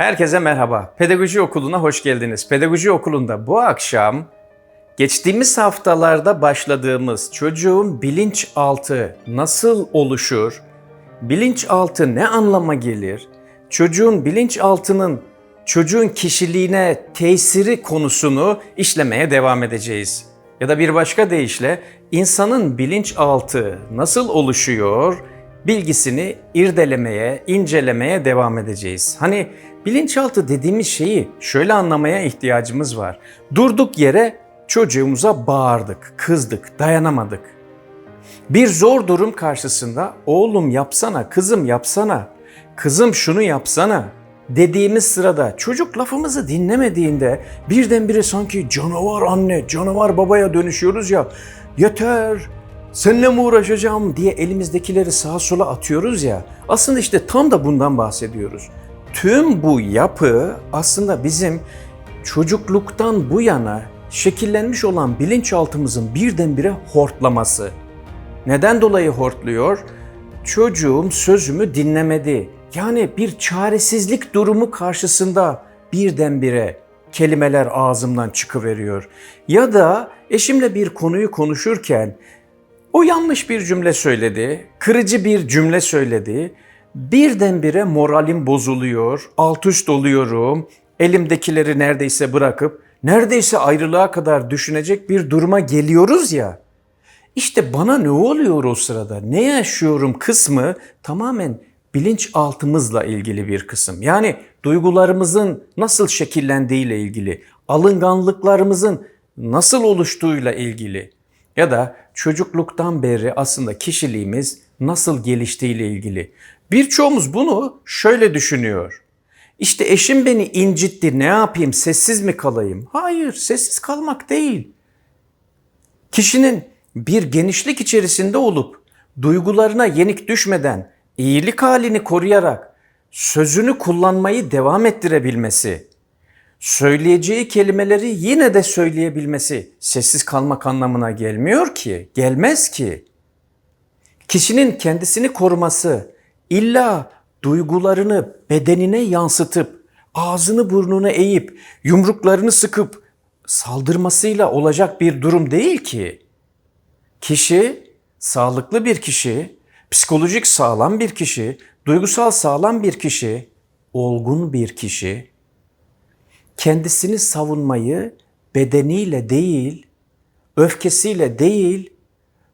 Herkese merhaba. Pedagoji Okulu'na hoş geldiniz. Pedagoji Okulu'nda bu akşam geçtiğimiz haftalarda başladığımız çocuğun bilinçaltı nasıl oluşur? Bilinçaltı ne anlama gelir? Çocuğun bilinçaltının çocuğun kişiliğine tesiri konusunu işlemeye devam edeceğiz. Ya da bir başka deyişle insanın bilinçaltı nasıl oluşuyor? Bilgisini irdelemeye, incelemeye devam edeceğiz. Hani bilinçaltı dediğimiz şeyi şöyle anlamaya ihtiyacımız var. Durduk yere çocuğumuza bağırdık, kızdık, dayanamadık. Bir zor durum karşısında oğlum yapsana, kızım yapsana, kızım şunu yapsana dediğimiz sırada çocuk lafımızı dinlemediğinde birdenbire sanki canavar anne, canavar babaya dönüşüyoruz ya. Yeter, seninle mi uğraşacağım diye elimizdekileri sağa sola atıyoruz ya. Aslında işte tam da bundan bahsediyoruz. Tüm bu yapı aslında bizim çocukluktan bu yana şekillenmiş olan bilinçaltımızın birdenbire hortlaması. Neden dolayı hortluyor? Çocuğum sözümü dinlemedi. Yani bir çaresizlik durumu karşısında birdenbire kelimeler ağzımdan çıkıveriyor. Ya da eşimle bir konuyu konuşurken o yanlış bir cümle söyledi, kırıcı bir cümle söyledi. Birdenbire moralim bozuluyor, alt üst oluyorum. Elimdekileri neredeyse bırakıp neredeyse ayrılığa kadar düşünecek bir duruma geliyoruz ya. İşte bana ne oluyor o sırada? Ne yaşıyorum kısmı tamamen bilinçaltımızla ilgili bir kısım. Yani duygularımızın nasıl şekillendiğiyle ilgili, alınganlıklarımızın nasıl oluştuğuyla ilgili ya da çocukluktan beri aslında kişiliğimiz nasıl geliştiğiyle ilgili. Birçoğumuz bunu şöyle düşünüyor. İşte eşim beni incitti ne yapayım sessiz mi kalayım? Hayır sessiz kalmak değil. Kişinin bir genişlik içerisinde olup duygularına yenik düşmeden iyilik halini koruyarak sözünü kullanmayı devam ettirebilmesi, söyleyeceği kelimeleri yine de söyleyebilmesi sessiz kalmak anlamına gelmiyor ki, gelmez ki. Kişinin kendisini koruması illa duygularını bedenine yansıtıp ağzını burnunu eğip yumruklarını sıkıp saldırmasıyla olacak bir durum değil ki. Kişi sağlıklı bir kişi, psikolojik sağlam bir kişi, duygusal sağlam bir kişi, olgun bir kişi kendisini savunmayı bedeniyle değil, öfkesiyle değil,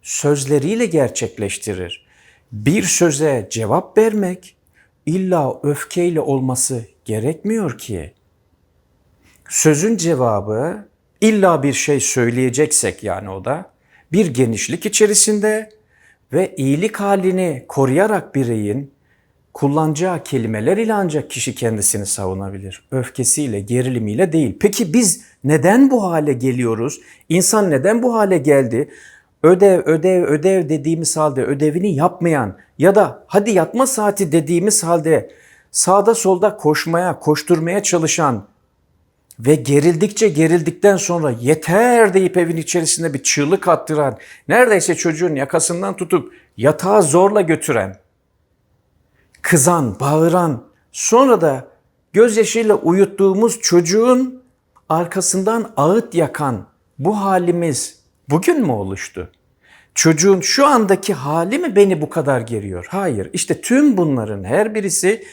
sözleriyle gerçekleştirir. Bir söze cevap vermek illa öfkeyle olması gerekmiyor ki. Sözün cevabı illa bir şey söyleyeceksek yani o da bir genişlik içerisinde ve iyilik halini koruyarak bireyin kullanacağı kelimeler ile ancak kişi kendisini savunabilir. Öfkesiyle, gerilimiyle değil. Peki biz neden bu hale geliyoruz? İnsan neden bu hale geldi? Ödev, ödev, ödev dediğimiz halde ödevini yapmayan ya da hadi yatma saati dediğimiz halde sağda solda koşmaya, koşturmaya çalışan ve gerildikçe gerildikten sonra yeter deyip evin içerisinde bir çığlık attıran, neredeyse çocuğun yakasından tutup yatağa zorla götüren, kızan, bağıran, sonra da gözyaşıyla uyuttuğumuz çocuğun arkasından ağıt yakan bu halimiz bugün mü oluştu? Çocuğun şu andaki hali mi beni bu kadar geriyor? Hayır. İşte tüm bunların her birisi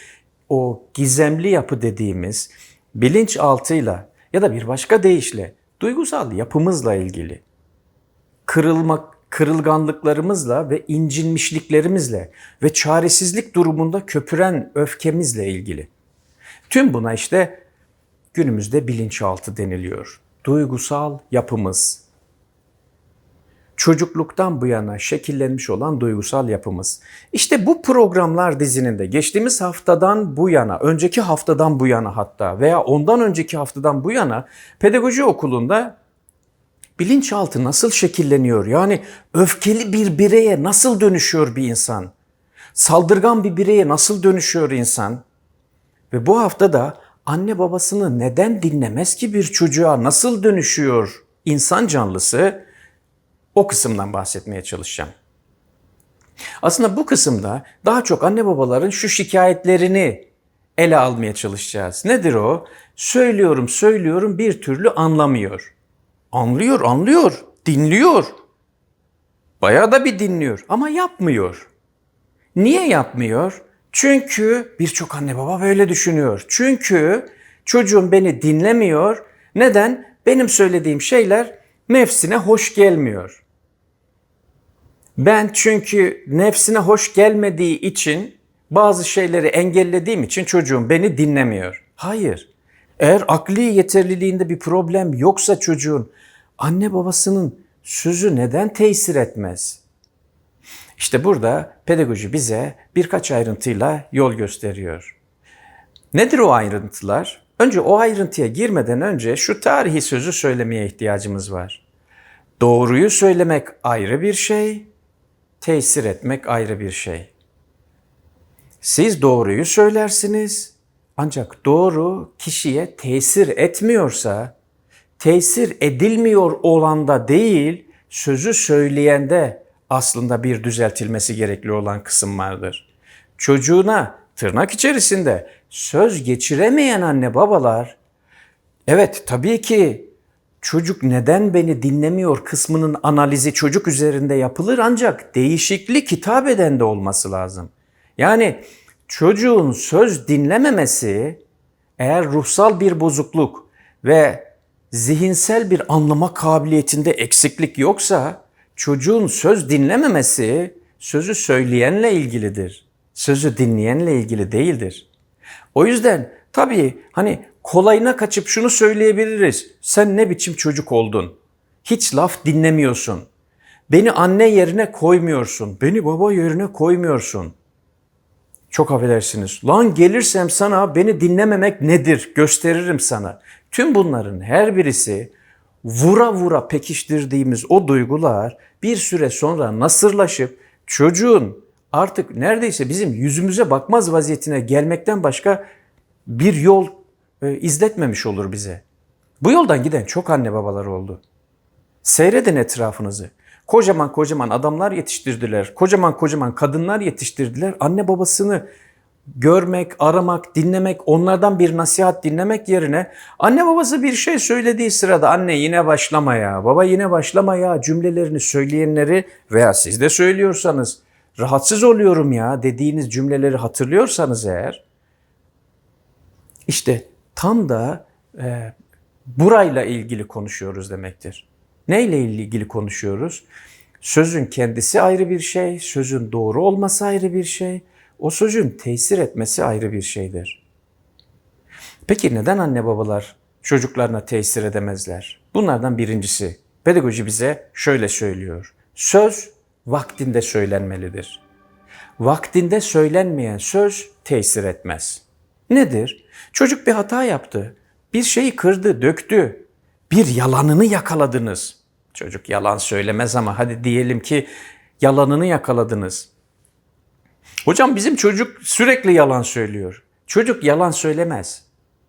o gizemli yapı dediğimiz bilinçaltıyla ya da bir başka deyişle duygusal yapımızla ilgili. Kırılmak, kırılganlıklarımızla ve incinmişliklerimizle ve çaresizlik durumunda köpüren öfkemizle ilgili. Tüm buna işte günümüzde bilinçaltı deniliyor. Duygusal yapımız. Çocukluktan bu yana şekillenmiş olan duygusal yapımız. İşte bu programlar dizininde geçtiğimiz haftadan bu yana, önceki haftadan bu yana hatta veya ondan önceki haftadan bu yana pedagoji okulunda bilinçaltı nasıl şekilleniyor? Yani öfkeli bir bireye nasıl dönüşüyor bir insan? Saldırgan bir bireye nasıl dönüşüyor insan? Ve bu hafta da anne babasını neden dinlemez ki bir çocuğa nasıl dönüşüyor insan canlısı? O kısımdan bahsetmeye çalışacağım. Aslında bu kısımda daha çok anne babaların şu şikayetlerini ele almaya çalışacağız. Nedir o? Söylüyorum, söylüyorum bir türlü anlamıyor. Anlıyor, anlıyor, dinliyor. Bayağı da bir dinliyor ama yapmıyor. Niye yapmıyor? Çünkü birçok anne baba böyle düşünüyor. Çünkü çocuğum beni dinlemiyor. Neden? Benim söylediğim şeyler nefsine hoş gelmiyor. Ben çünkü nefsine hoş gelmediği için bazı şeyleri engellediğim için çocuğum beni dinlemiyor. Hayır. Eğer akli yeterliliğinde bir problem yoksa çocuğun anne babasının sözü neden tesir etmez? İşte burada pedagoji bize birkaç ayrıntıyla yol gösteriyor. Nedir o ayrıntılar? Önce o ayrıntıya girmeden önce şu tarihi sözü söylemeye ihtiyacımız var. Doğruyu söylemek ayrı bir şey, tesir etmek ayrı bir şey. Siz doğruyu söylersiniz ancak doğru kişiye tesir etmiyorsa, tesir edilmiyor olanda değil, sözü söyleyende aslında bir düzeltilmesi gerekli olan kısım vardır. Çocuğuna tırnak içerisinde söz geçiremeyen anne babalar, evet tabii ki çocuk neden beni dinlemiyor kısmının analizi çocuk üzerinde yapılır ancak değişiklik hitap eden de olması lazım. Yani çocuğun söz dinlememesi eğer ruhsal bir bozukluk ve zihinsel bir anlama kabiliyetinde eksiklik yoksa çocuğun söz dinlememesi sözü söyleyenle ilgilidir. Sözü dinleyenle ilgili değildir. O yüzden tabii hani kolayına kaçıp şunu söyleyebiliriz. Sen ne biçim çocuk oldun? Hiç laf dinlemiyorsun. Beni anne yerine koymuyorsun. Beni baba yerine koymuyorsun. Çok affedersiniz. Lan gelirsem sana beni dinlememek nedir gösteririm sana. Tüm bunların her birisi vura vura pekiştirdiğimiz o duygular bir süre sonra nasırlaşıp çocuğun artık neredeyse bizim yüzümüze bakmaz vaziyetine gelmekten başka bir yol e, izletmemiş olur bize. Bu yoldan giden çok anne babalar oldu. Seyredin etrafınızı. Kocaman kocaman adamlar yetiştirdiler. Kocaman kocaman kadınlar yetiştirdiler. Anne babasını görmek, aramak, dinlemek, onlardan bir nasihat dinlemek yerine anne babası bir şey söylediği sırada anne yine başlama ya, baba yine başlama ya cümlelerini söyleyenleri veya siz de söylüyorsanız rahatsız oluyorum ya dediğiniz cümleleri hatırlıyorsanız eğer işte tam da e, burayla ilgili konuşuyoruz demektir. Neyle ilgili konuşuyoruz? Sözün kendisi ayrı bir şey, sözün doğru olması ayrı bir şey, o sözün tesir etmesi ayrı bir şeydir. Peki neden anne babalar çocuklarına tesir edemezler? Bunlardan birincisi, pedagoji bize şöyle söylüyor. Söz vaktinde söylenmelidir. Vaktinde söylenmeyen söz tesir etmez. Nedir? Çocuk bir hata yaptı. Bir şeyi kırdı, döktü. Bir yalanını yakaladınız. Çocuk yalan söylemez ama hadi diyelim ki yalanını yakaladınız. Hocam bizim çocuk sürekli yalan söylüyor. Çocuk yalan söylemez.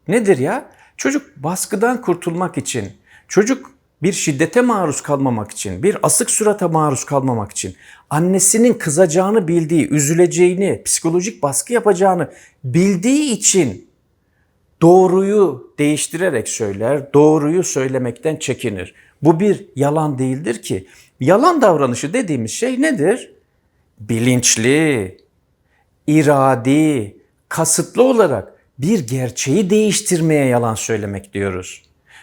Nedir ya? Çocuk baskıdan kurtulmak için, çocuk bir şiddete maruz kalmamak için, bir asık surata maruz kalmamak için, annesinin kızacağını bildiği, üzüleceğini, psikolojik baskı yapacağını bildiği için doğruyu değiştirerek söyler, doğruyu söylemekten çekinir. Bu bir yalan değildir ki. Yalan davranışı dediğimiz şey nedir? Bilinçli, iradi, kasıtlı olarak bir gerçeği değiştirmeye yalan söylemek diyoruz.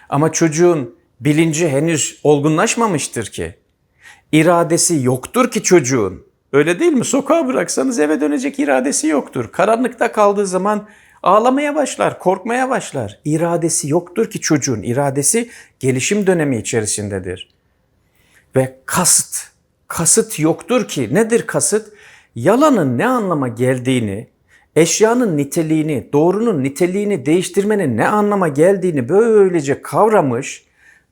Ama çocuğun bilinci henüz olgunlaşmamıştır ki. İradesi yoktur ki çocuğun. Öyle değil mi? Sokağa bıraksanız eve dönecek iradesi yoktur. Karanlıkta kaldığı zaman ağlamaya başlar, korkmaya başlar. İradesi yoktur ki çocuğun. İradesi gelişim dönemi içerisindedir. Ve kasıt, kasıt yoktur ki. Nedir kasıt? Yalanın ne anlama geldiğini, eşyanın niteliğini, doğrunun niteliğini değiştirmenin ne anlama geldiğini böylece kavramış,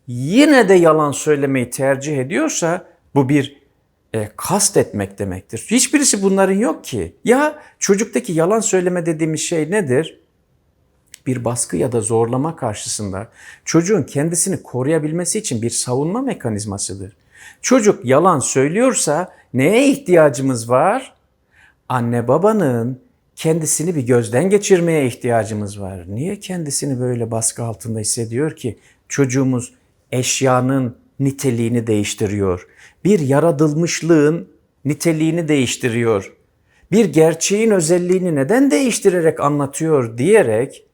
yine de yalan söylemeyi tercih ediyorsa bu bir e, kast etmek demektir. Hiçbirisi bunların yok ki. Ya çocuktaki yalan söyleme dediğimiz şey nedir? Bir baskı ya da zorlama karşısında çocuğun kendisini koruyabilmesi için bir savunma mekanizmasıdır. Çocuk yalan söylüyorsa neye ihtiyacımız var? Anne babanın kendisini bir gözden geçirmeye ihtiyacımız var. Niye kendisini böyle baskı altında hissediyor ki? Çocuğumuz eşyanın niteliğini değiştiriyor. Bir yaratılmışlığın niteliğini değiştiriyor. Bir gerçeğin özelliğini neden değiştirerek anlatıyor diyerek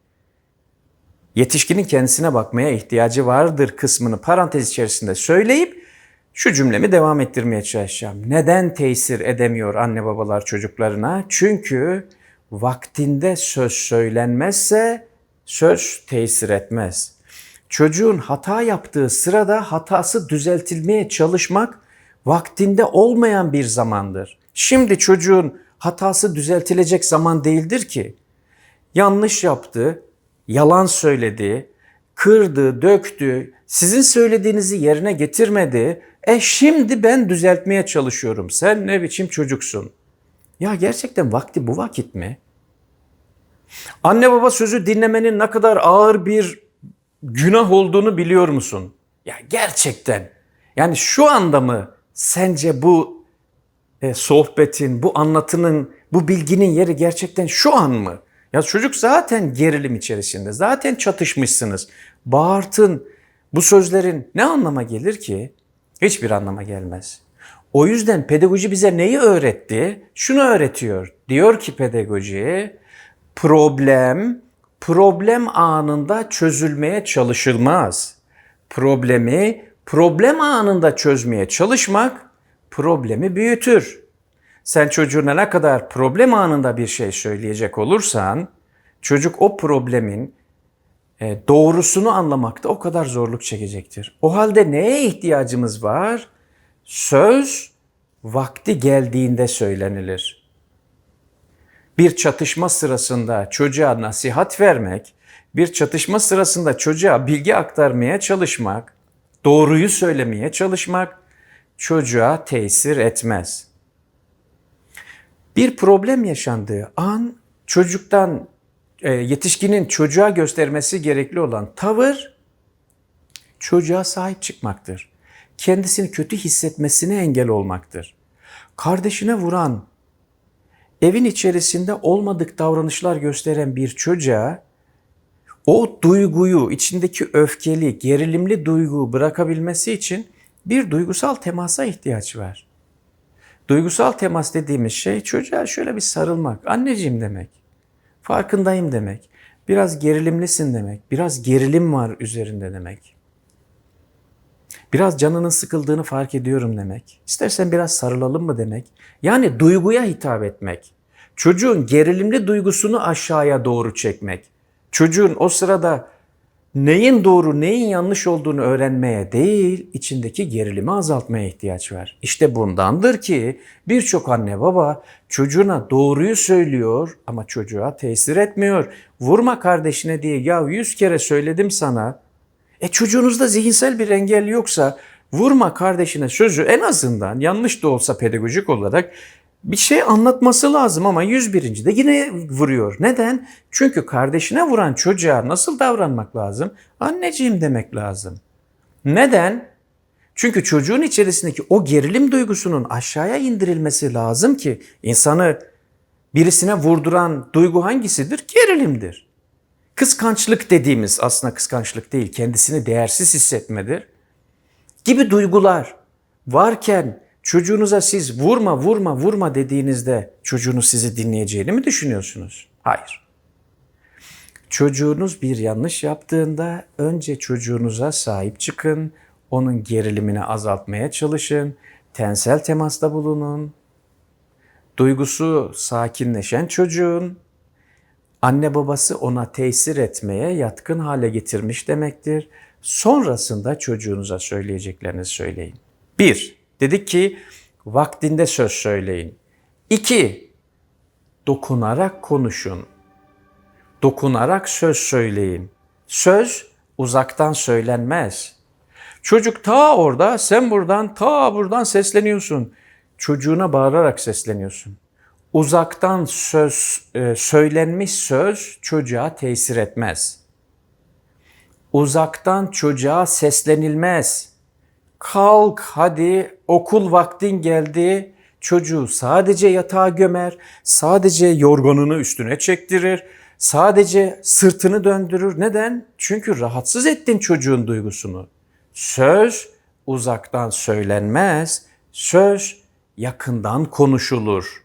yetişkinin kendisine bakmaya ihtiyacı vardır kısmını parantez içerisinde söyleyip şu cümlemi devam ettirmeye çalışacağım. Neden tesir edemiyor anne babalar çocuklarına? Çünkü vaktinde söz söylenmezse söz tesir etmez. Çocuğun hata yaptığı sırada hatası düzeltilmeye çalışmak vaktinde olmayan bir zamandır. Şimdi çocuğun hatası düzeltilecek zaman değildir ki. Yanlış yaptı, yalan söyledi, kırdı, döktü, sizin söylediğinizi yerine getirmedi. E şimdi ben düzeltmeye çalışıyorum. Sen ne biçim çocuksun? Ya gerçekten vakti bu vakit mi? Anne baba sözü dinlemenin ne kadar ağır bir günah olduğunu biliyor musun? Ya gerçekten. Yani şu anda mı sence bu e, sohbetin, bu anlatının, bu bilginin yeri gerçekten şu an mı? Ya çocuk zaten gerilim içerisinde, zaten çatışmışsınız. Bağırtın, bu sözlerin ne anlama gelir ki? Hiçbir anlama gelmez. O yüzden pedagoji bize neyi öğretti? Şunu öğretiyor. Diyor ki pedagoji, problem problem anında çözülmeye çalışılmaz. Problemi problem anında çözmeye çalışmak problemi büyütür. Sen çocuğuna ne kadar problem anında bir şey söyleyecek olursan çocuk o problemin doğrusunu anlamakta o kadar zorluk çekecektir. O halde neye ihtiyacımız var? Söz vakti geldiğinde söylenilir. Bir çatışma sırasında çocuğa nasihat vermek, bir çatışma sırasında çocuğa bilgi aktarmaya çalışmak, doğruyu söylemeye çalışmak çocuğa tesir etmez. Bir problem yaşandığı an çocuktan e, yetişkinin çocuğa göstermesi gerekli olan tavır çocuğa sahip çıkmaktır. Kendisini kötü hissetmesine engel olmaktır. Kardeşine vuran, evin içerisinde olmadık davranışlar gösteren bir çocuğa o duyguyu, içindeki öfkeli, gerilimli duyguyu bırakabilmesi için bir duygusal temasa ihtiyaç var. Duygusal temas dediğimiz şey çocuğa şöyle bir sarılmak, anneciğim demek, farkındayım demek, biraz gerilimlisin demek, biraz gerilim var üzerinde demek. Biraz canının sıkıldığını fark ediyorum demek. İstersen biraz sarılalım mı demek. Yani duyguya hitap etmek. Çocuğun gerilimli duygusunu aşağıya doğru çekmek. Çocuğun o sırada neyin doğru, neyin yanlış olduğunu öğrenmeye değil, içindeki gerilimi azaltmaya ihtiyaç var. İşte bundandır ki birçok anne baba çocuğuna doğruyu söylüyor ama çocuğa tesir etmiyor. Vurma kardeşine diye ya yüz kere söyledim sana. E çocuğunuzda zihinsel bir engel yoksa vurma kardeşine sözü en azından yanlış da olsa pedagojik olarak bir şey anlatması lazım ama 101. de yine vuruyor. Neden? Çünkü kardeşine vuran çocuğa nasıl davranmak lazım? Anneciğim demek lazım. Neden? Çünkü çocuğun içerisindeki o gerilim duygusunun aşağıya indirilmesi lazım ki insanı birisine vurduran duygu hangisidir? Gerilimdir. Kıskançlık dediğimiz aslında kıskançlık değil, kendisini değersiz hissetmedir. Gibi duygular varken çocuğunuza siz vurma vurma vurma dediğinizde çocuğunuz sizi dinleyeceğini mi düşünüyorsunuz? Hayır. Çocuğunuz bir yanlış yaptığında önce çocuğunuza sahip çıkın, onun gerilimini azaltmaya çalışın, tensel temasta bulunun. Duygusu sakinleşen çocuğun anne babası ona tesir etmeye yatkın hale getirmiş demektir. Sonrasında çocuğunuza söyleyeceklerinizi söyleyin. Bir, dedik ki vaktinde söz söyleyin. İki, dokunarak konuşun. Dokunarak söz söyleyin. Söz uzaktan söylenmez. Çocuk ta orada, sen buradan, ta buradan sesleniyorsun. Çocuğuna bağırarak sesleniyorsun uzaktan söz e, söylenmiş söz çocuğa tesir etmez. Uzaktan çocuğa seslenilmez. Kalk hadi okul vaktin geldi. çocuğu sadece yatağa gömer, sadece yorganını üstüne çektirir, sadece sırtını döndürür. Neden? Çünkü rahatsız ettin çocuğun duygusunu. Söz uzaktan söylenmez, söz yakından konuşulur.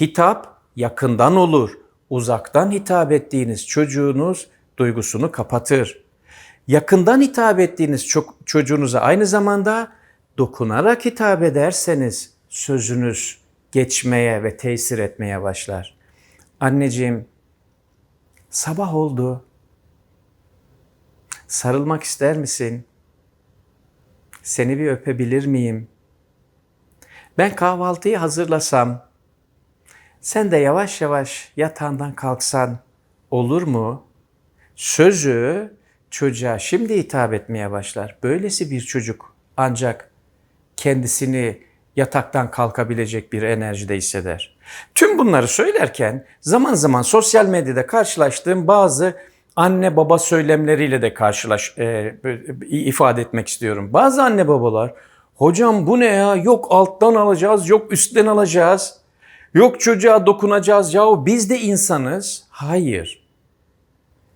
Hitap yakından olur. Uzaktan hitap ettiğiniz çocuğunuz duygusunu kapatır. Yakından hitap ettiğiniz çok, çocuğunuza aynı zamanda dokunarak hitap ederseniz sözünüz geçmeye ve tesir etmeye başlar. Anneciğim sabah oldu. Sarılmak ister misin? Seni bir öpebilir miyim? Ben kahvaltıyı hazırlasam, sen de yavaş yavaş yatağından kalksan olur mu? Sözü çocuğa şimdi hitap etmeye başlar. Böylesi bir çocuk ancak kendisini yataktan kalkabilecek bir enerjide hisseder. Tüm bunları söylerken zaman zaman sosyal medyada karşılaştığım bazı anne baba söylemleriyle de karşılaş e, ifade etmek istiyorum. Bazı anne babalar hocam bu ne ya yok alttan alacağız yok üstten alacağız yok çocuğa dokunacağız yahu biz de insanız. Hayır.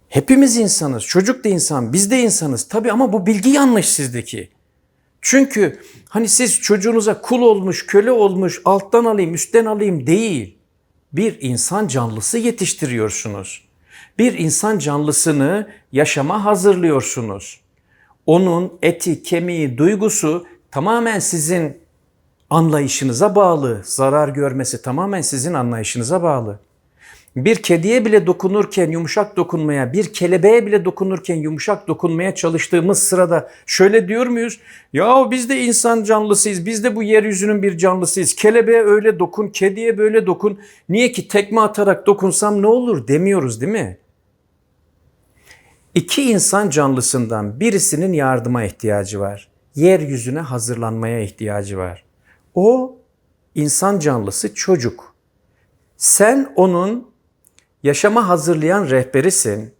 Hepimiz insanız. Çocuk da insan, biz de insanız. Tabii ama bu bilgi yanlış sizdeki. Çünkü hani siz çocuğunuza kul olmuş, köle olmuş, alttan alayım, üstten alayım değil. Bir insan canlısı yetiştiriyorsunuz. Bir insan canlısını yaşama hazırlıyorsunuz. Onun eti, kemiği, duygusu tamamen sizin anlayışınıza bağlı. Zarar görmesi tamamen sizin anlayışınıza bağlı. Bir kediye bile dokunurken yumuşak dokunmaya, bir kelebeğe bile dokunurken yumuşak dokunmaya çalıştığımız sırada şöyle diyor muyuz? Ya biz de insan canlısıyız, biz de bu yeryüzünün bir canlısıyız. Kelebeğe öyle dokun, kediye böyle dokun. Niye ki tekme atarak dokunsam ne olur demiyoruz değil mi? İki insan canlısından birisinin yardıma ihtiyacı var. Yeryüzüne hazırlanmaya ihtiyacı var. O insan canlısı çocuk. Sen onun yaşama hazırlayan rehberisin.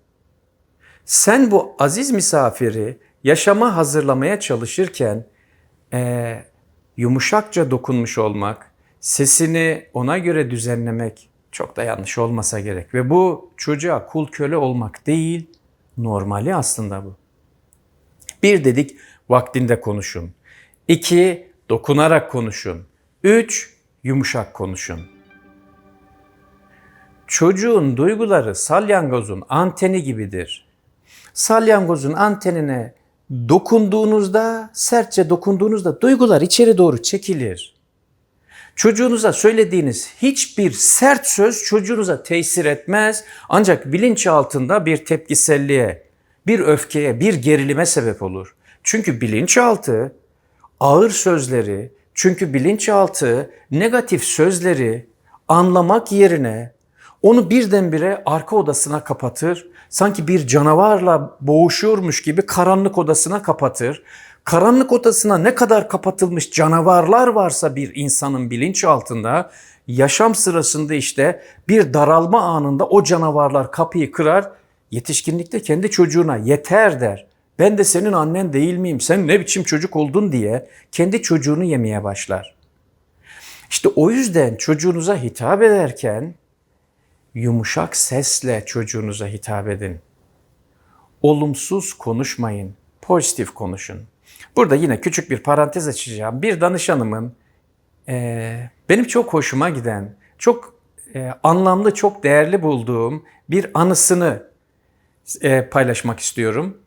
Sen bu aziz misafiri yaşama hazırlamaya çalışırken e, yumuşakça dokunmuş olmak, sesini ona göre düzenlemek çok da yanlış olmasa gerek. Ve bu çocuğa kul köle olmak değil, normali aslında bu. Bir dedik vaktinde konuşun. İki, dokunarak konuşun. Üç, yumuşak konuşun. Çocuğun duyguları salyangozun anteni gibidir. Salyangozun antenine dokunduğunuzda, sertçe dokunduğunuzda duygular içeri doğru çekilir. Çocuğunuza söylediğiniz hiçbir sert söz çocuğunuza tesir etmez. Ancak bilinç altında bir tepkiselliğe, bir öfkeye, bir gerilime sebep olur. Çünkü bilinçaltı ağır sözleri, çünkü bilinçaltı negatif sözleri anlamak yerine onu birdenbire arka odasına kapatır. Sanki bir canavarla boğuşuyormuş gibi karanlık odasına kapatır. Karanlık odasına ne kadar kapatılmış canavarlar varsa bir insanın bilinç altında yaşam sırasında işte bir daralma anında o canavarlar kapıyı kırar. Yetişkinlikte kendi çocuğuna yeter der. Ben de senin annen değil miyim? Sen ne biçim çocuk oldun diye kendi çocuğunu yemeye başlar. İşte o yüzden çocuğunuza hitap ederken yumuşak sesle çocuğunuza hitap edin. Olumsuz konuşmayın, pozitif konuşun. Burada yine küçük bir parantez açacağım. Bir danışanımın e, benim çok hoşuma giden, çok e, anlamlı, çok değerli bulduğum bir anısını e, paylaşmak istiyorum.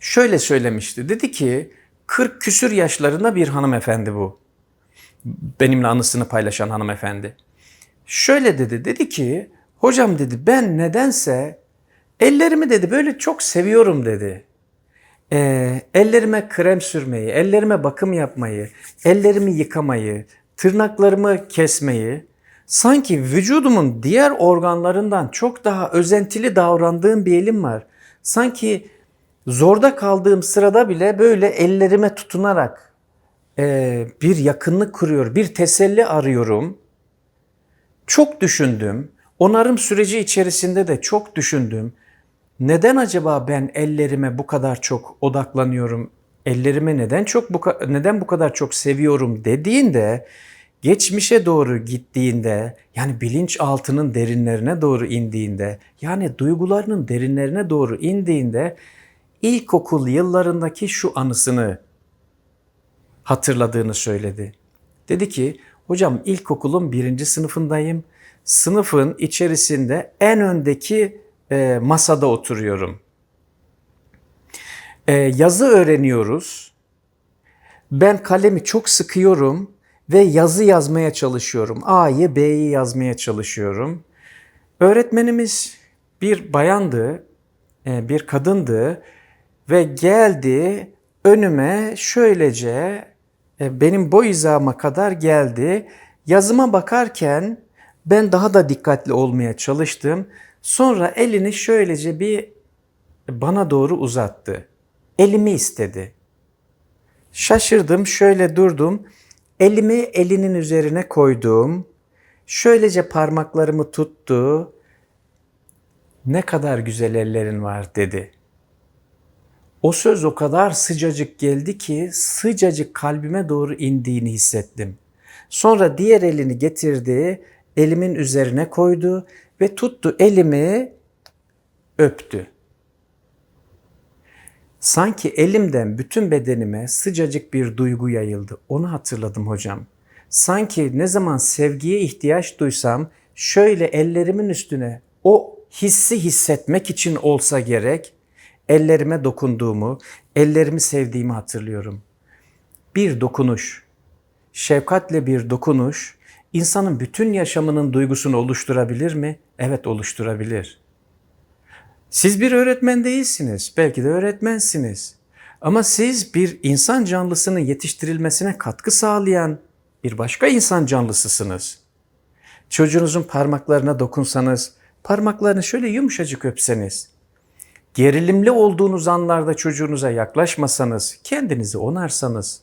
Şöyle söylemişti. Dedi ki 40 küsür yaşlarında bir hanımefendi bu. Benimle anısını paylaşan hanımefendi. Şöyle dedi. Dedi ki hocam dedi ben nedense ellerimi dedi böyle çok seviyorum dedi. Ee, ellerime krem sürmeyi, ellerime bakım yapmayı, ellerimi yıkamayı, tırnaklarımı kesmeyi, sanki vücudumun diğer organlarından çok daha özentili davrandığım bir elim var. Sanki zorda kaldığım sırada bile böyle ellerime tutunarak e, bir yakınlık kuruyor, bir teselli arıyorum. Çok düşündüm. Onarım süreci içerisinde de çok düşündüm. Neden acaba ben ellerime bu kadar çok odaklanıyorum? Ellerime neden çok bu neden bu kadar çok seviyorum dediğinde geçmişe doğru gittiğinde yani bilinçaltının derinlerine doğru indiğinde yani duygularının derinlerine doğru indiğinde ilkokul yıllarındaki şu anısını hatırladığını söyledi. Dedi ki hocam ilkokulun birinci sınıfındayım. Sınıfın içerisinde en öndeki e, masada oturuyorum. E, yazı öğreniyoruz. Ben kalemi çok sıkıyorum ve yazı yazmaya çalışıyorum. A'yı B'yi yazmaya çalışıyorum. Öğretmenimiz bir bayandı, e, bir kadındı ve geldi önüme şöylece benim boy hizama kadar geldi. Yazıma bakarken ben daha da dikkatli olmaya çalıştım. Sonra elini şöylece bir bana doğru uzattı. Elimi istedi. Şaşırdım, şöyle durdum. Elimi elinin üzerine koydum. Şöylece parmaklarımı tuttu. Ne kadar güzel ellerin var dedi. O söz o kadar sıcacık geldi ki sıcacık kalbime doğru indiğini hissettim. Sonra diğer elini getirdi, elimin üzerine koydu ve tuttu elimi öptü. Sanki elimden bütün bedenime sıcacık bir duygu yayıldı. Onu hatırladım hocam. Sanki ne zaman sevgiye ihtiyaç duysam şöyle ellerimin üstüne o hissi hissetmek için olsa gerek ellerime dokunduğumu, ellerimi sevdiğimi hatırlıyorum. Bir dokunuş, şefkatle bir dokunuş insanın bütün yaşamının duygusunu oluşturabilir mi? Evet oluşturabilir. Siz bir öğretmen değilsiniz, belki de öğretmensiniz. Ama siz bir insan canlısının yetiştirilmesine katkı sağlayan bir başka insan canlısısınız. Çocuğunuzun parmaklarına dokunsanız, parmaklarını şöyle yumuşacık öpseniz, gerilimli olduğunuz anlarda çocuğunuza yaklaşmasanız, kendinizi onarsanız,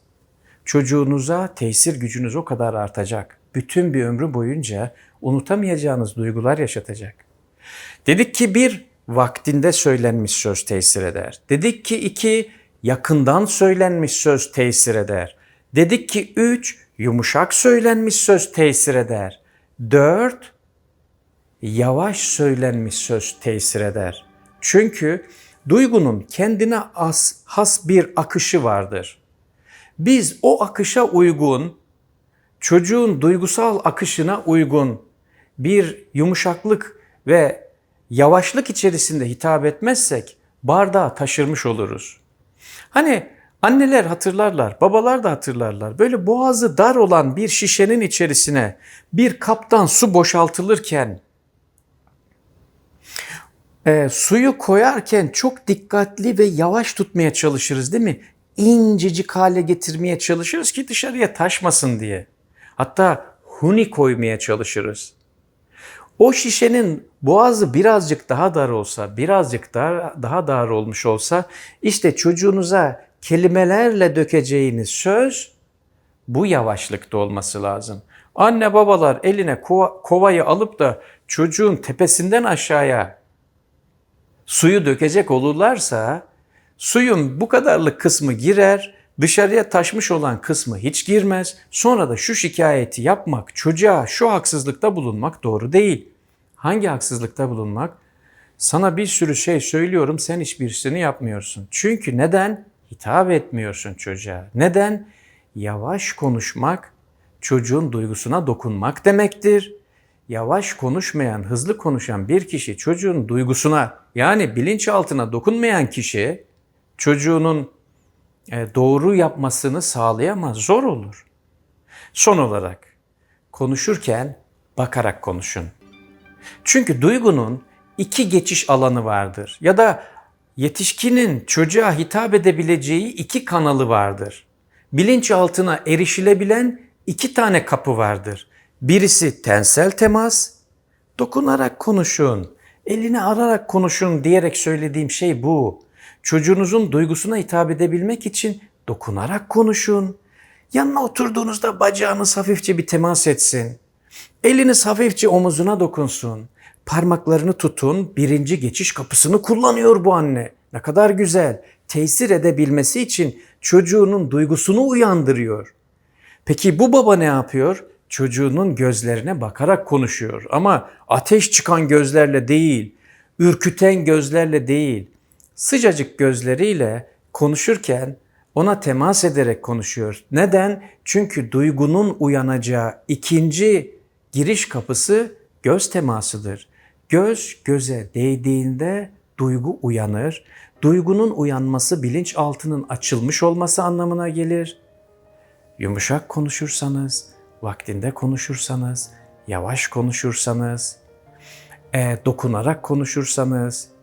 çocuğunuza tesir gücünüz o kadar artacak. Bütün bir ömrü boyunca unutamayacağınız duygular yaşatacak. Dedik ki bir, vaktinde söylenmiş söz tesir eder. Dedik ki iki, yakından söylenmiş söz tesir eder. Dedik ki üç, yumuşak söylenmiş söz tesir eder. Dört, yavaş söylenmiş söz tesir eder. Çünkü duygunun kendine az, has bir akışı vardır. Biz o akışa uygun, çocuğun duygusal akışına uygun bir yumuşaklık ve yavaşlık içerisinde hitap etmezsek bardağı taşırmış oluruz. Hani anneler hatırlarlar, babalar da hatırlarlar. Böyle boğazı dar olan bir şişenin içerisine bir kaptan su boşaltılırken e, suyu koyarken çok dikkatli ve yavaş tutmaya çalışırız değil mi? İncecik hale getirmeye çalışırız ki dışarıya taşmasın diye. Hatta huni koymaya çalışırız. O şişenin boğazı birazcık daha dar olsa, birazcık daha, daha dar olmuş olsa işte çocuğunuza kelimelerle dökeceğiniz söz bu yavaşlıkta olması lazım. Anne babalar eline kova, kovayı alıp da çocuğun tepesinden aşağıya suyu dökecek olurlarsa suyun bu kadarlık kısmı girer, dışarıya taşmış olan kısmı hiç girmez. Sonra da şu şikayeti yapmak, çocuğa şu haksızlıkta bulunmak doğru değil. Hangi haksızlıkta bulunmak? Sana bir sürü şey söylüyorum, sen hiçbirisini yapmıyorsun. Çünkü neden? Hitap etmiyorsun çocuğa. Neden? Yavaş konuşmak çocuğun duygusuna dokunmak demektir yavaş konuşmayan, hızlı konuşan bir kişi çocuğun duygusuna yani bilinçaltına dokunmayan kişi çocuğunun e, doğru yapmasını sağlayamaz, zor olur. Son olarak konuşurken bakarak konuşun. Çünkü duygunun iki geçiş alanı vardır ya da yetişkinin çocuğa hitap edebileceği iki kanalı vardır. Bilinçaltına erişilebilen iki tane kapı vardır. Birisi tensel temas, dokunarak konuşun, elini ararak konuşun diyerek söylediğim şey bu. Çocuğunuzun duygusuna hitap edebilmek için dokunarak konuşun. Yanına oturduğunuzda bacağınız hafifçe bir temas etsin. Eliniz hafifçe omuzuna dokunsun. Parmaklarını tutun. Birinci geçiş kapısını kullanıyor bu anne. Ne kadar güzel. Tesir edebilmesi için çocuğunun duygusunu uyandırıyor. Peki bu baba ne yapıyor? Çocuğunun gözlerine bakarak konuşuyor. Ama ateş çıkan gözlerle değil, ürküten gözlerle değil, sıcacık gözleriyle konuşurken ona temas ederek konuşuyor. Neden? Çünkü duygunun uyanacağı ikinci giriş kapısı göz temasıdır. Göz göze değdiğinde duygu uyanır. Duygunun uyanması bilinçaltının açılmış olması anlamına gelir. Yumuşak konuşursanız, vaktinde konuşursanız, yavaş konuşursanız, e, dokunarak konuşursanız,